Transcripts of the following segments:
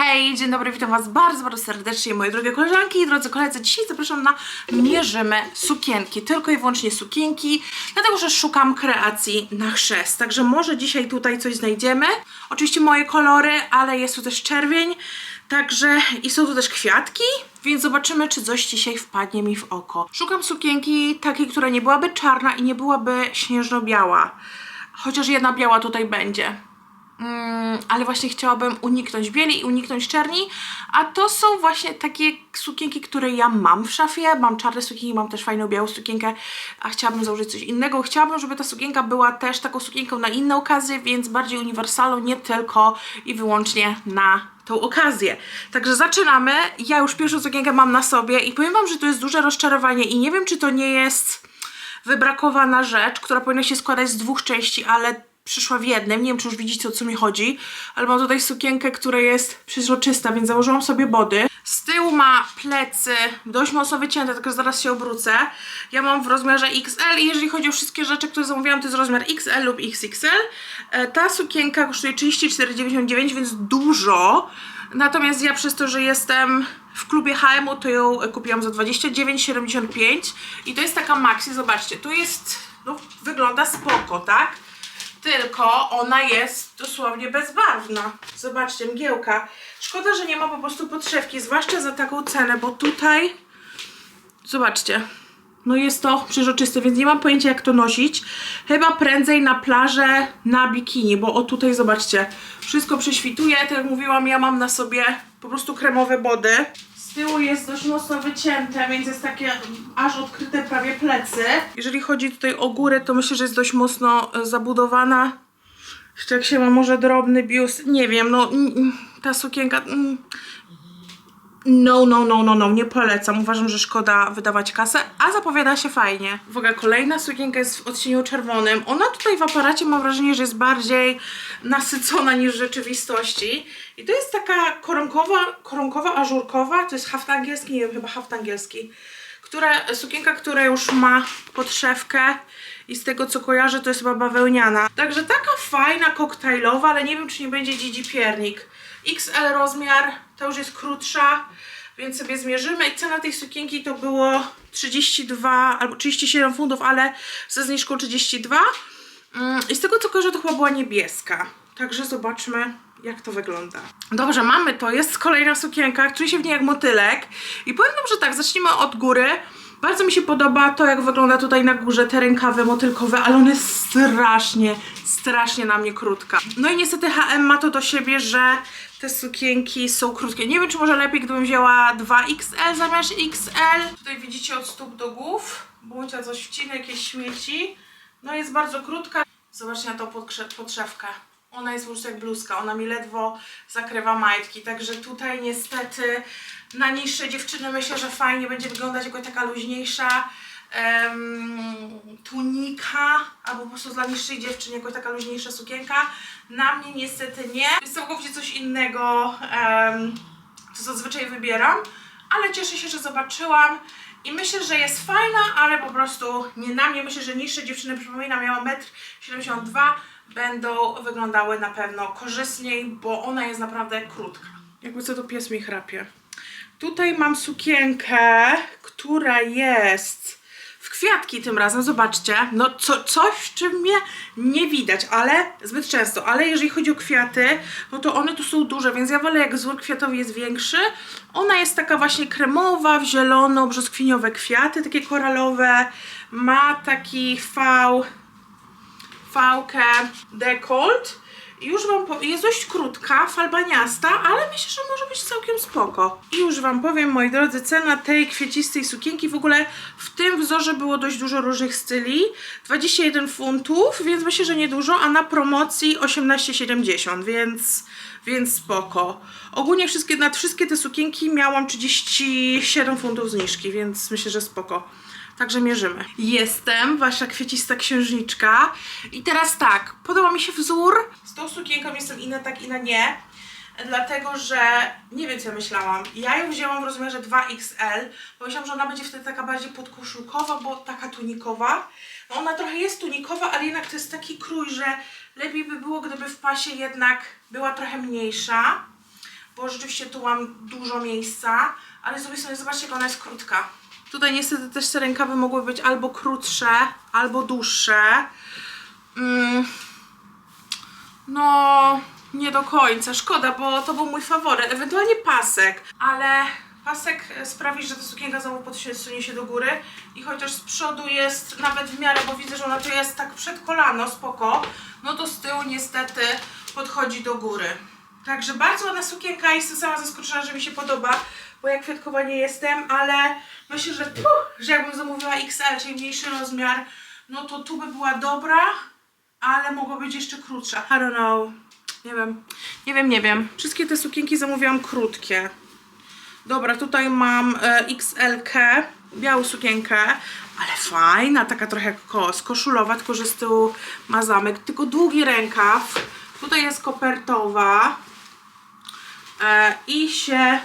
Hej, dzień dobry, witam Was bardzo, bardzo serdecznie, moje drogie koleżanki i drodzy koledzy. Dzisiaj zapraszam na Mierzymy Sukienki, tylko i wyłącznie sukienki, dlatego że szukam kreacji na chrzest. Także może dzisiaj tutaj coś znajdziemy. Oczywiście moje kolory, ale jest tu też czerwień, także i są tu też kwiatki, więc zobaczymy, czy coś dzisiaj wpadnie mi w oko. Szukam sukienki takiej, która nie byłaby czarna i nie byłaby śnieżno-biała. Chociaż jedna biała tutaj będzie. Mm, ale właśnie chciałabym uniknąć bieli i uniknąć czerni, a to są właśnie takie sukienki, które ja mam w szafie. Mam czarne sukienki, mam też fajną białą sukienkę, a chciałabym założyć coś innego. Chciałabym, żeby ta sukienka była też taką sukienką na inne okazje, więc bardziej uniwersalną, nie tylko i wyłącznie na tą okazję. Także zaczynamy. Ja już pierwszą sukienkę mam na sobie i powiem Wam, że to jest duże rozczarowanie i nie wiem, czy to nie jest wybrakowana rzecz, która powinna się składać z dwóch części, ale przyszła w jednym. Nie wiem, czy już widzicie o co mi chodzi, ale mam tutaj sukienkę, która jest przezroczysta, więc założyłam sobie body. Z tyłu ma plecy dość mocno wycięte, tylko zaraz się obrócę. Ja mam w rozmiarze XL i jeżeli chodzi o wszystkie rzeczy, które zamówiłam, to jest rozmiar XL lub XXL. E, Ta sukienka kosztuje 34,99, więc dużo. Natomiast ja przez to, że jestem w klubie HM-u, to ją kupiłam za 29,75 i to jest taka maxi, zobaczcie, tu jest, no wygląda spoko, tak? Tylko ona jest dosłownie bezbarwna. Zobaczcie, mgiełka. Szkoda, że nie ma po prostu podszewki, zwłaszcza za taką cenę, bo tutaj zobaczcie, no jest to przeźroczyste, więc nie mam pojęcia jak to nosić. Chyba prędzej na plażę na bikini, bo o tutaj zobaczcie, wszystko prześwituje. Tak jak mówiłam, ja mam na sobie po prostu kremowe body. Tyłu jest dość mocno wycięte, więc jest takie aż odkryte prawie plecy. Jeżeli chodzi tutaj o górę, to myślę, że jest dość mocno e, zabudowana. Jeszcze jak się ma może drobny biust, nie wiem, no mm, mm, ta sukienka... no, no, no, no, no, nie polecam. Uważam, że szkoda wydawać kasę, a zapowiada się fajnie. W ogóle kolejna sukienka jest w odcieniu czerwonym. Ona tutaj w aparacie mam wrażenie, że jest bardziej nasycona niż w rzeczywistości. I to jest taka koronkowa, koronkowa, ażurkowa, to jest haft angielski, nie wiem, chyba haft angielski. Która, sukienka, która już ma podszewkę i z tego co kojarzę, to jest chyba bawełniana. Także taka fajna, koktajlowa, ale nie wiem, czy nie będzie dzidzi piernik. XL rozmiar, to już jest krótsza, więc sobie zmierzymy. I cena tej sukienki to było 32 albo 37 funtów, ale ze zniżką 32. Mm, I z tego co kojarzę, to chyba była niebieska. Także zobaczmy, jak to wygląda. Dobrze, mamy to. Jest kolejna sukienka, czuję się w niej jak motylek. I powiem wam, że tak, zacznijmy od góry. Bardzo mi się podoba to, jak wygląda tutaj na górze te rękawy motylkowe, ale jest strasznie, strasznie na mnie krótka. No i niestety H&M ma to do siebie, że te sukienki są krótkie. Nie wiem, czy może lepiej, gdybym wzięła 2XL zamiast XL. Tutaj widzicie od stóp do głów. Bądź coś wcina, jakieś śmieci. No jest bardzo krótka. Zobaczcie na tą podszewkę. Ona jest po prostu jak bluzka, ona mi ledwo zakrywa majtki, także tutaj niestety na niższe dziewczyny myślę, że fajnie będzie wyglądać jako taka luźniejsza em, tunika, albo po prostu dla niższych dziewczyn jako taka luźniejsza sukienka. Na mnie niestety nie. Jest całkowicie coś innego, em, co zazwyczaj wybieram, ale cieszę się, że zobaczyłam. I myślę, że jest fajna, ale po prostu nie na mnie. Myślę, że niższe dziewczyny, przypominam, miała 1,72 m, będą wyglądały na pewno korzystniej, bo ona jest naprawdę krótka. Jakby co to pies mi chrapie. Tutaj mam sukienkę, która jest w kwiatki tym razem, zobaczcie. No co, coś, czym mnie nie widać, ale zbyt często. Ale jeżeli chodzi o kwiaty, no to one tu są duże, więc ja wolę jak wzór kwiatowy jest większy. Ona jest taka właśnie kremowa, w zielono, brzoskwiniowe kwiaty, takie koralowe. Ma taki V, fałkę dekolt. Już wam powiem, jest dość krótka, falbaniasta, ale myślę, że może być całkiem spoko. I już wam powiem, moi drodzy, cena tej kwiecistej sukienki, w ogóle w tym wzorze było dość dużo różnych styli. 21 funtów, więc myślę, że niedużo, a na promocji 18,70, więc, więc spoko. Ogólnie wszystkie, nad wszystkie te sukienki miałam 37 funtów zniżki, więc myślę, że spoko. Także mierzymy. Jestem, wasza kwiecista księżniczka. I teraz tak, podoba mi się wzór. Z tą sukienką jestem i na tak, i na nie. Dlatego, że nie wiem co ja myślałam. Ja ją wzięłam w rozmiarze 2XL. Bo myślałam, że ona będzie wtedy taka bardziej podkoszulkowa, bo taka tunikowa. No ona trochę jest tunikowa, ale jednak to jest taki krój, że lepiej by było, gdyby w pasie jednak była trochę mniejsza bo rzeczywiście tu mam dużo miejsca, ale z drugiej strony zobaczcie, jak ona jest krótka. Tutaj niestety też te rękawy mogły być albo krótsze, albo dłuższe. Mm, no, nie do końca. Szkoda, bo to był mój faworyt. Ewentualnie pasek, ale pasek sprawi, że ta sukienka znowu podsunie się do góry i chociaż z przodu jest nawet w miarę, bo widzę, że ona tu jest tak przed kolano, spoko, no to z tyłu niestety podchodzi do góry. Także bardzo ładna sukienka jestem sama zaskoczona, że mi się podoba, bo ja kwiatkowa nie jestem, ale myślę, że, puh, że jakbym zamówiła XL, czyli mniejszy rozmiar, no to tu by była dobra, ale mogła być jeszcze krótsza. I don't know. Nie wiem. Nie wiem, nie wiem. Wszystkie te sukienki zamówiłam krótkie. Dobra, tutaj mam e, XL-kę, białą sukienkę, ale fajna, taka trochę jak kos, koszulowa, tylko że z tyłu ma zamek, tylko długi rękaw. Tutaj jest kopertowa e, i się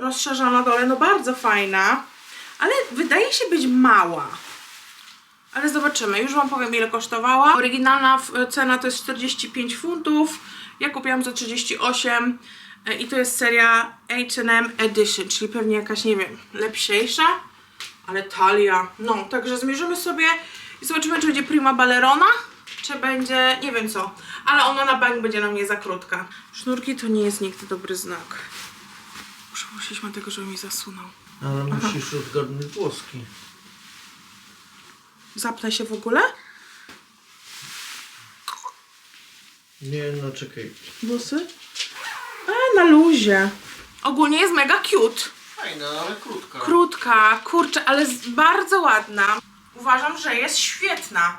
rozszerza na dole, no bardzo fajna, ale wydaje się być mała. Ale zobaczymy, już Wam powiem ile kosztowała. Oryginalna cena to jest 45 funtów, ja kupiłam za 38 e, i to jest seria H&M Edition, czyli pewnie jakaś, nie wiem, lepsiejsza, ale talia. No, także zmierzymy sobie i zobaczymy, czy będzie prima ballerona, czy będzie, nie wiem co, ale ona na bank będzie na mnie za krótka. Sznurki to nie jest nigdy dobry znak. Ma tego, żeby mi zasunął. Ale musisz odgadnąć włoski. Zapnę się w ogóle? Nie, no czekaj. Włosy? A, na luzie. Ogólnie jest mega cute. Fajna, ale krótka. Krótka, kurczę, ale z- bardzo ładna. Uważam, że jest świetna.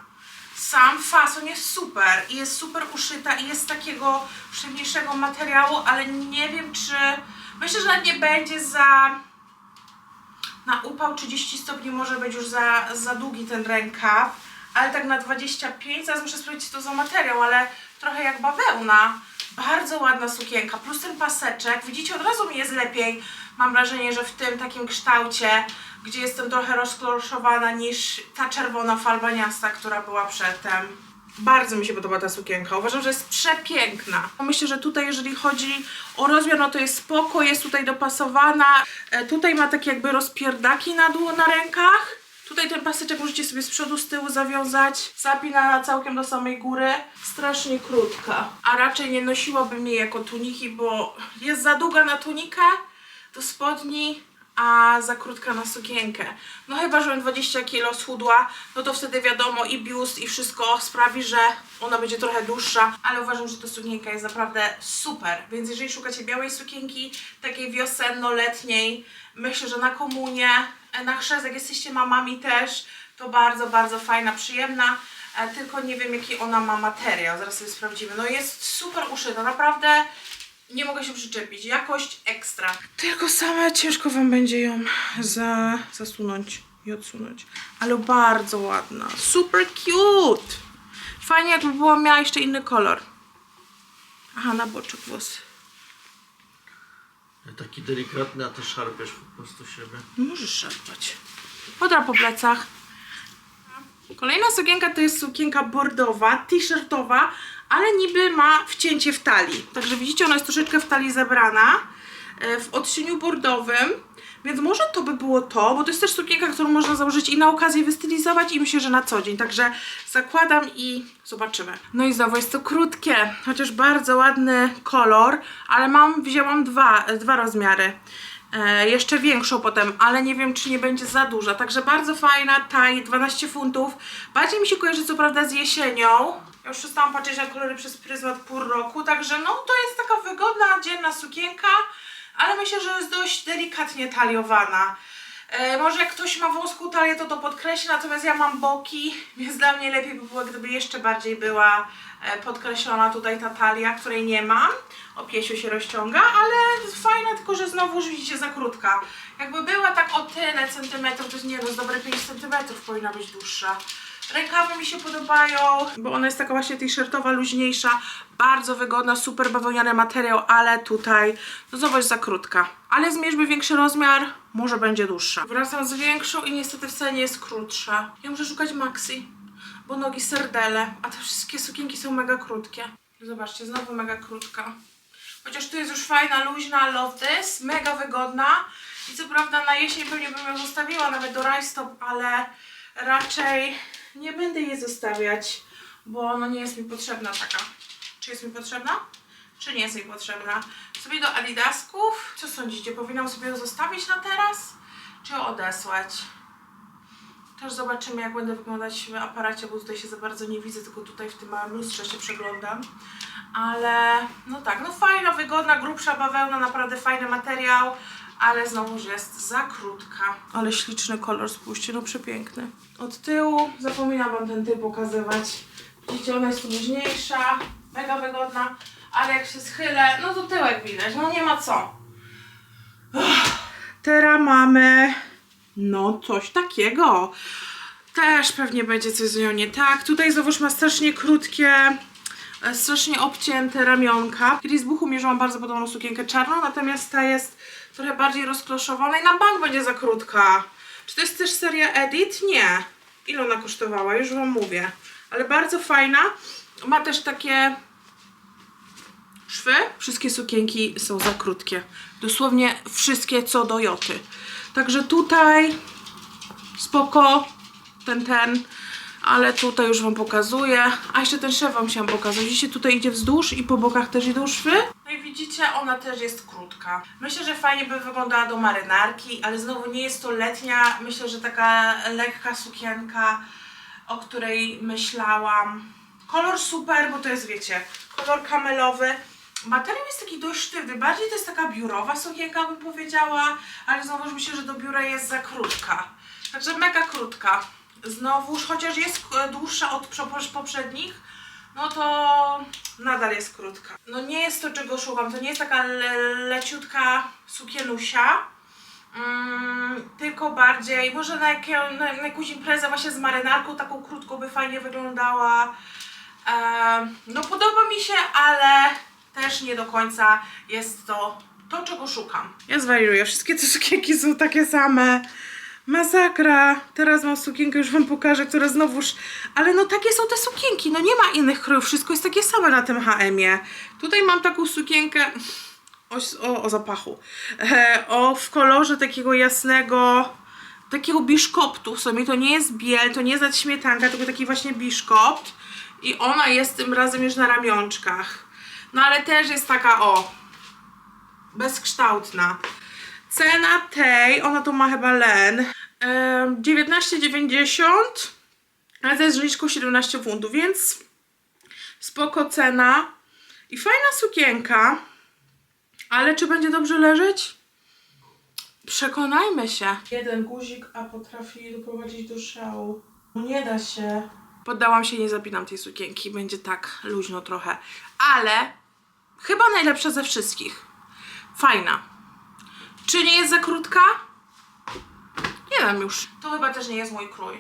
Sam fason jest super i jest super uszyta i jest takiego przyjemniejszego materiału, ale nie wiem czy... Myślę, że nie będzie za... Na upał 30 stopni może być już za, za długi ten rękaw, ale tak na 25, zaraz muszę sprawdzić to za materiał, ale trochę jak bawełna. Bardzo ładna sukienka, plus ten paseczek. Widzicie, od razu mi jest lepiej. Mam wrażenie, że w tym takim kształcie, gdzie jestem trochę rozkloszowana niż ta czerwona falbaniasta, która była przedtem. Bardzo mi się podoba ta sukienka. Uważam, że jest przepiękna. Myślę, że tutaj, jeżeli chodzi o rozmiar, no to jest spoko, jest tutaj dopasowana. E, tutaj ma takie jakby rozpierdaki na dół na rękach. Tutaj ten paseczek możecie sobie z przodu, z tyłu zawiązać. Zapinana całkiem do samej góry. Strasznie krótka. A raczej nie nosiłabym jej jako tuniki, bo jest za długa na tunikę do spodni, a za krótka na sukienkę. No chyba, żebym 20 kg schudła, no to wtedy wiadomo i biust i wszystko sprawi, że ona będzie trochę dłuższa, ale uważam, że ta sukienka jest naprawdę super. Więc jeżeli szukacie białej sukienki, takiej wiosenno-letniej, myślę, że na komunie, na chrzest, jak jesteście mamami też, to bardzo, bardzo fajna, przyjemna. E, Tylko nie wiem, jaki ona ma materiał. Zaraz sobie sprawdzimy. No jest super uszyta, naprawdę nie mogę się przyczepić. Jakość ekstra. Tylko same ciężko wam będzie ją za, zasunąć i odsunąć. Ale bardzo ładna. Super cute. Fajnie jakby była miała jeszcze inny kolor. Aha, na boczek włosy. Taki delikatny, a ty szarpiesz po prostu siebie. No Możesz szarpać. Podra po plecach. Kolejna sukienka to jest sukienka bordowa, t-shirtowa, ale niby ma wcięcie w talii. Także widzicie, ona jest troszeczkę w talii zebrana, e, w odcieniu bordowym. Więc może to by było to, bo to jest też sukienka, którą można założyć i na okazję wystylizować i myślę, że na co dzień. Także zakładam i zobaczymy. No i znowu jest to krótkie, chociaż bardzo ładny kolor, ale mam, wzięłam dwa, dwa rozmiary. E, jeszcze większą potem, ale nie wiem, czy nie będzie za duża. Także bardzo fajna, taj, 12 funtów. Bardziej mi się kojarzy co prawda z jesienią. Ja już przestałam patrzeć na kolory przez pryzmat pół roku, także no to jest taka wygodna, dzienna sukienka, ale myślę, że jest dość delikatnie taliowana. E, może jak ktoś ma włoską talię, to to podkreśli, natomiast ja mam boki, więc dla mnie lepiej by było, gdyby jeszcze bardziej była e, podkreślona tutaj ta talia, której nie mam. O piesiu się rozciąga, ale fajna, tylko że znowu już widzicie za krótka. Jakby była tak o tyle centymetrów, to jest nie no, z dobre 5 centymetrów powinna być dłuższa. Rękawy mi się podobają, bo ona jest taka właśnie t-shirtowa, luźniejsza, bardzo wygodna, super bawełniany materiał, ale tutaj no jest za krótka. Ale zmierzmy większy rozmiar, może będzie dłuższa. Wracam z większą i niestety wcale nie jest krótsza. Ja muszę szukać maxi, bo nogi serdele, a te wszystkie sukienki są mega krótkie. Zobaczcie, znowu mega krótka. Chociaż tu jest już fajna, luźna, love this, mega wygodna. I co prawda na jesień pewnie bym ją zostawiła nawet do rajstop, ale raczej nie będę jej zostawiać, bo no nie jest mi potrzebna taka. Czy jest mi potrzebna? Czy nie jest mi potrzebna? Sobie do adidasków. Co sądzicie? Powinnam sobie ją zostawić na teraz? Czy ją odesłać? Też zobaczymy, jak będę wyglądać w aparacie, bo tutaj się za bardzo nie widzę, tylko tutaj w tym małym lustrze się przeglądam. Ale no tak, no fajna, wygodna, grubsza bawełna, naprawdę fajny materiał, ale znowuż jest za krótka. Ale śliczny kolor, spójrzcie, no przepiękny. Od tyłu, zapominam wam ten tył pokazywać. Widzicie, ona jest luźniejsza, mega wygodna, ale jak się schylę, no to tyłek widać, no nie ma co. Teraz mamy no coś takiego. Też pewnie będzie coś z nią nie tak. Tutaj znowuż ma strasznie krótkie, e, strasznie obcięte ramionka. Kiedyś z buchu mierzyłam bardzo podobną sukienkę czarną, natomiast ta jest trochę bardziej rozkloszowana i na bank będzie za krótka. Czy to jest też seria Edit? Nie. Ile ona kosztowała? Już wam mówię. Ale bardzo fajna. Ma też takie szwy. Wszystkie sukienki są za krótkie. Dosłownie wszystkie co do joty. Także tutaj spoko, ten, ten, ale tutaj już wam pokazuję. A jeszcze ten szef wam chciałam pokazać. Widzicie, tutaj idzie wzdłuż i po bokach też idą szwy. No i widzicie, ona też jest krótka. Myślę, że fajnie by wyglądała do marynarki, ale znowu nie jest to letnia. Myślę, że taka lekka sukienka, o której myślałam. Kolor super, bo to jest, wiecie, kolor kamelowy. Materiał jest taki dość sztywny, bardziej to jest taka biurowa sukienka, bym powiedziała, ale znowuż myślę, że do biura jest za krótka. Także mega krótka. Znowuż, chociaż jest e, dłuższa od prze- poprzednich, no to nadal jest krótka. No nie jest to, czego szukam, to nie jest taka le leciutka sukienusia, mm, tylko bardziej, może na, jakie, na, na jakąś imprezę właśnie z marynarką, taką krótką by fajnie wyglądała. Em, no podoba mi się, ale też nie do końca jest to to, czego szukam. Ja zwariuję, wszystkie te sukienki są takie same. Masakra. Teraz mam sukienkę, już wam pokażę, która znowuż... Ale no takie są te sukienki, no nie ma innych krojów, wszystko jest takie same na tym HM-ie. Tutaj mam taką sukienkę... O, o, o zapachu. E, o, w kolorze takiego jasnego takiego biszkoptu w sumie, to nie jest biel, to nie jest śmietanka, tylko taki właśnie biszkopt i ona jest tym razem już na ramionczkach. No ale też jest taka o bezkształtna. Cena tej, ona tu ma chyba len, em, 19,90 ale to jest żliczką 17 funtów, więc spoko cena i fajna sukienka, ale czy będzie dobrze leżeć? Przekonajmy się. Jeden guzik, a potrafi doprowadzić do szału. Nie da się. Poddałam się, nie zapinam tej sukienki. Będzie tak luźno trochę. Ale chyba najlepsza ze wszystkich. Fajna. Czy nie jest za krótka? Nie wiem już. To chyba też nie jest mój krój.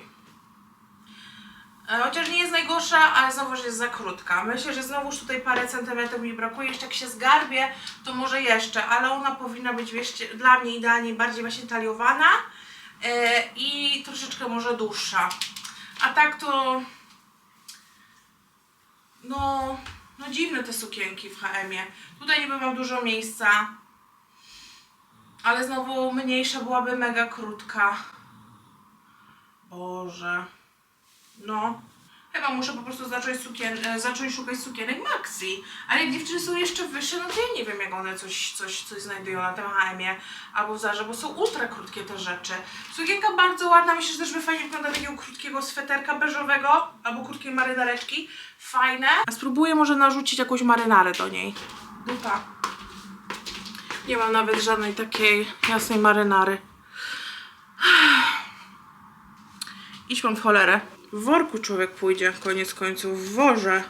E, Chociaż nie jest najgorsza, ale znowuż jest za krótka. Myślę, że znowuż tutaj parę centymetrów mi brakuje. Jeszcze jak się zgarbię, to może jeszcze, ale ona powinna być wieście, dla mnie idealnie bardziej właśnie taliowana e, i troszeczkę może dłuższa. A tak to no, no dziwne te sukienki w HM-ie. Tutaj niby mam dużo miejsca, ale znowu mniejsza byłaby mega krótka. Boże. No. Chyba muszę po prostu zacząć, sukien, e, zacząć szukać sukienek Maxi. Ale jak dziewczyny są jeszcze wyższe, no to ja nie wiem jak one coś, coś, coś znajdują na tym HM-ie albo w Zarze, bo są ultra krótkie te rzeczy. Sukienka bardzo ładna, myślę, że też by fajnie wygląda takiego krótkiego sweterka beżowego albo krótkiej marynareczki. Fajne. A spróbuję może narzucić jakąś marynarę do niej. Dupa. Nie mam nawet żadnej takiej jasnej marynary. Idź mam w cholerę. W worku człowiek pójdzie, koniec końców, w worze.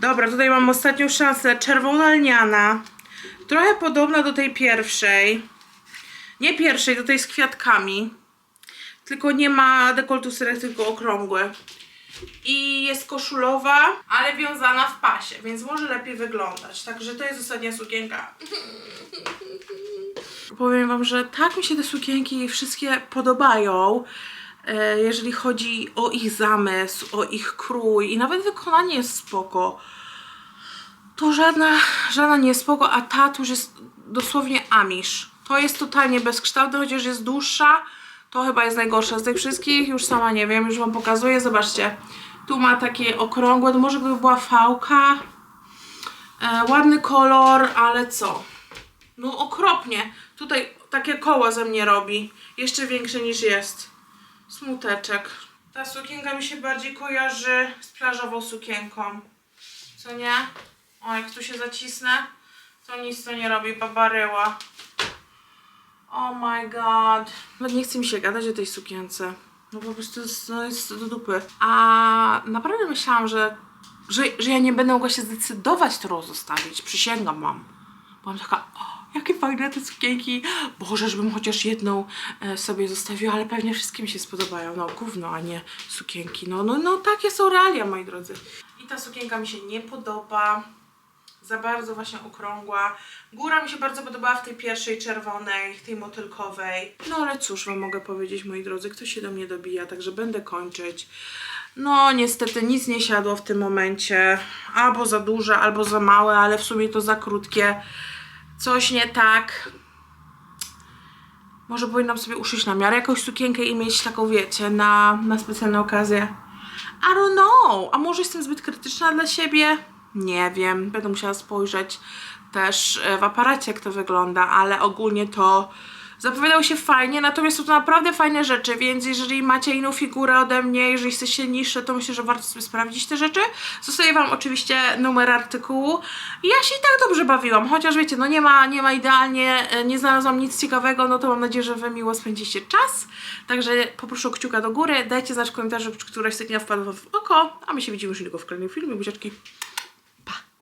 Dobra, tutaj mam ostatnią szansę. Czerwona lniana. Trochę podobna do tej pierwszej. Nie pierwszej, do tej z kwiatkami. Tylko nie ma dekoltu syrek, tylko okrągły. I jest koszulowa, ale wiązana w pasie, więc może lepiej wyglądać. Także to jest ostatnia sukienka. Powiem wam, że tak mi się te sukienki wszystkie podobają, e, jeżeli chodzi o ich zamysł, o ich krój i nawet wykonanie jest spoko. to żadna, żadna nie jest spoko, a ta już jest dosłownie amisz. To jest totalnie bezkształtne, chociaż jest dłuższa. To chyba jest najgorsza z tych wszystkich, już sama nie wiem, już wam pokazuję, zobaczcie. Tu ma takie okrągłe, to może gdyby była fałka. E, ładny kolor, ale co? No okropnie. Tutaj takie koło ze mnie robi. Jeszcze większe niż jest. Smuteczek. Ta sukienka mi się bardziej kojarzy z plażową sukienką. Co nie? O, jak tu się zacisnę, to nic to nie robi, babaryła. Oh my god. Nawet nie chce mi się gadać o tej sukience. No po prostu jest, no jest do dupy. A naprawdę myślałam, że, że, że ja nie będę mogła się zdecydować, którą zostawić. Przysięgam mam. Byłam taka, o, jakie fajne te sukienki. Boże, żebym chociaż jedną e, sobie zostawiła, ale pewnie wszystkie mi się spodobają. No, gówno, a nie sukienki. No, no, no, takie są realia, moi drodzy. I ta sukienka mi się nie podoba. Za bardzo właśnie okrągła. Góra mi się bardzo podobała w tej pierwszej czerwonej, tej motylkowej. No ale cóż wam mogę powiedzieć, moi drodzy, ktoś się do mnie dobija, także będę kończyć. No, niestety nic nie siadło w tym momencie. Albo za duże, albo za małe, ale w sumie to za krótkie. Coś nie tak. Może powinnam sobie uszyć na miarę jakąś sukienkę i mieć taką, wiecie, na, na specjalne okazje. I don't know. A może jestem zbyt krytyczna dla siebie? Nie wiem. Będę musiała spojrzeć też e, w aparacie, jak to wygląda, ale ogólnie to zapowiadało się fajnie, natomiast są to naprawdę fajne rzeczy, więc jeżeli macie inną figurę ode mnie, jeżeli jesteście niższe, to myślę, że warto sobie sprawdzić te rzeczy. Zostawię Wam oczywiście numer artykułu. Ja się i tak dobrze bawiłam, chociaż wiecie, no nie ma, nie ma idealnie, e, nie znalazłam nic ciekawego, no to mam nadzieję, że Wy miło spędzicie czas. Także poproszę o kciuka do góry, dajcie znać w komentarzu, któraś z tych wpadła w oko, a my się widzimy już niedługo w kolejnym filmie. Buziaczki.